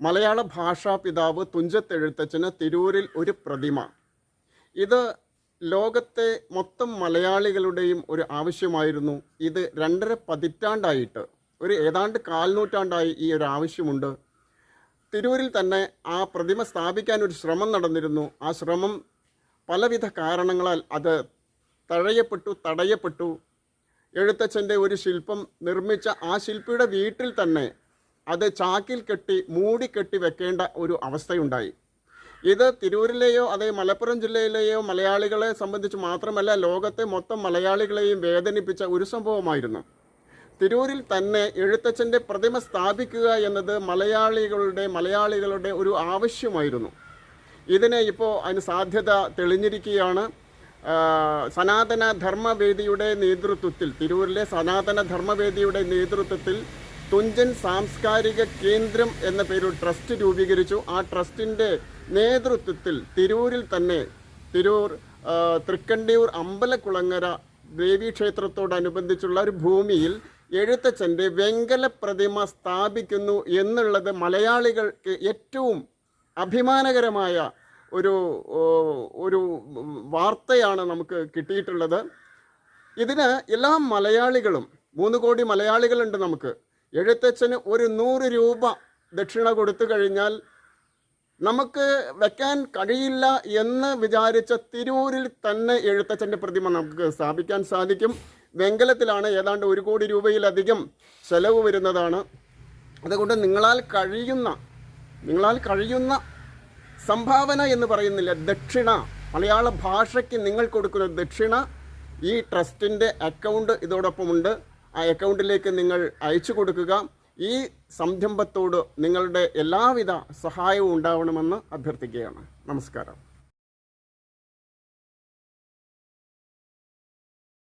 മലയാള ഭാഷാ പിതാവ് തുഞ്ചത്തെഴുത്തച്ഛന് തിരൂരിൽ ഒരു പ്രതിമ. ഇത് ലോകത്തെ മൊത്തം മലയാളികളുടെയും ഒരു ആവശ്യമായിരുന്നു. ഇത് രണ്ടര പതിറ്റാണ്ടായിട്ട് ഒരു ഏതാണ്ട് കാൽനൂറ്റാണ്ടായി ഈ ഒരു ആവശ്യമുണ്ട്. തിരൂരിൽ തന്നെ ആ പ്രതിമ സ്ഥാപിക്കാൻ ഒരു ശ്രമം നടന്നിരുന്നു. ആ ശ്രമം പലവിധ കാരണങ്ങളാൽ അത് തഴയപ്പെട്ടു തടയപ്പെട്ടു. എഴുത്തച്ഛന്റെ ഒരു ശില്പം നിർമ്മിച്ച ആ ശില്പിയുടെ വീട്ടിൽ തന്നെ അത് ചാക്കിൽ കെട്ടി മൂടിക്കെട്ടി വെക്കേണ്ട ഒരു അവസ്ഥയുണ്ടായി. ഇത് തിരൂരിലെയോ അതേ മലപ്പുറം ജില്ലയിലെയോ മലയാളികളെ സംബന്ധിച്ച് മാത്രമല്ല ലോകത്തെ മൊത്തം മലയാളികളെയും വേദനിപ്പിച്ച ഒരു സംഭവമായിരുന്നു. തിരൂരിൽ തന്നെ എഴുത്തച്ഛന്റെ പ്രതിമ സ്ഥാപിക്കുക എന്നത് മലയാളികളുടെ മലയാളികളുടെ ഒരു ആവശ്യമായിരുന്നു. ഇതിനെ ഇപ്പോൾ അതിന് സാധ്യത തെളിഞ്ഞിരിക്കുകയാണ്. സനാതന ധർമ്മവേദിയുടെ നേതൃത്വത്തിൽ തിരൂരിലെ സനാതന ധർമ്മവേദിയുടെ നേതൃത്വത്തിൽ തുഞ്ചൻ സാംസ്കാരിക കേന്ദ്രം എന്ന പേരിൽ ട്രസ്റ്റ് രൂപീകരിച്ചു. ആ ട്രസ്റ്റിന്റെ നേതൃത്വത്തിൽ തിരൂരിൽ തന്നെ തിരൂർ തൃക്കണ്ടിയൂർ അമ്പലക്കുളങ്ങര ദേവീക്ഷേത്രത്തോടനുബന്ധിച്ചുള്ള ഒരു ഭൂമിയിൽ എഴുത്തച്ഛന്റെ വെങ്കല പ്രതിമ സ്ഥാപിക്കുന്നു എന്നുള്ളത് മലയാളികൾക്ക് ഏറ്റവും അഭിമാനകരമായ ഒരു ഒരു വാർത്തയാണ് നമുക്ക് കിട്ടിയിട്ടുള്ളത്. ഇതിന് എല്ലാ മലയാളികളും മൂന്ന് കോടി മലയാളികളുണ്ട് നമുക്ക്. എഴുത്തച്ഛന് ഒരു നൂറ് രൂപ ദക്ഷിണ കൊടുത്തു കഴിഞ്ഞാൽ നമുക്ക് വെക്കാൻ കഴിയില്ല എന്ന് വിചാരിച്ച തിരൂരിൽ തന്നെ എഴുത്തച്ഛന്റെ പ്രതിമ നമുക്ക് സ്ഥാപിക്കാൻ സാധിക്കും. വെങ്കലത്തിലാണ് ഏതാണ്ട് ഒരു കോടി രൂപയിലധികം ചെലവ് വരുന്നതാണ്. അതുകൊണ്ട് നിങ്ങളാൽ കഴിയുന്ന നിങ്ങളാൽ കഴിയുന്ന സംഭാവന എന്ന് പറയുന്നില്ല ദക്ഷിണ. മലയാള ഭാഷയ്ക്ക് നിങ്ങൾ കൊടുക്കുന്ന ദക്ഷിണ ഈ ട്രസ്റ്റിന്റെ അക്കൗണ്ട് ഇതോടൊപ്പമുണ്ട്. അക്കൗണ്ടിലേക്ക് നിങ്ങൾ അയച്ചു കൊടുക്കുക. ഈ സംരംഭത്തോട് നിങ്ങളുടെ എല്ലാവിധ സഹായവും ഉണ്ടാവണമെന്ന് അഭ്യർത്ഥിക്കുകയാണ്. നമസ്കാരം.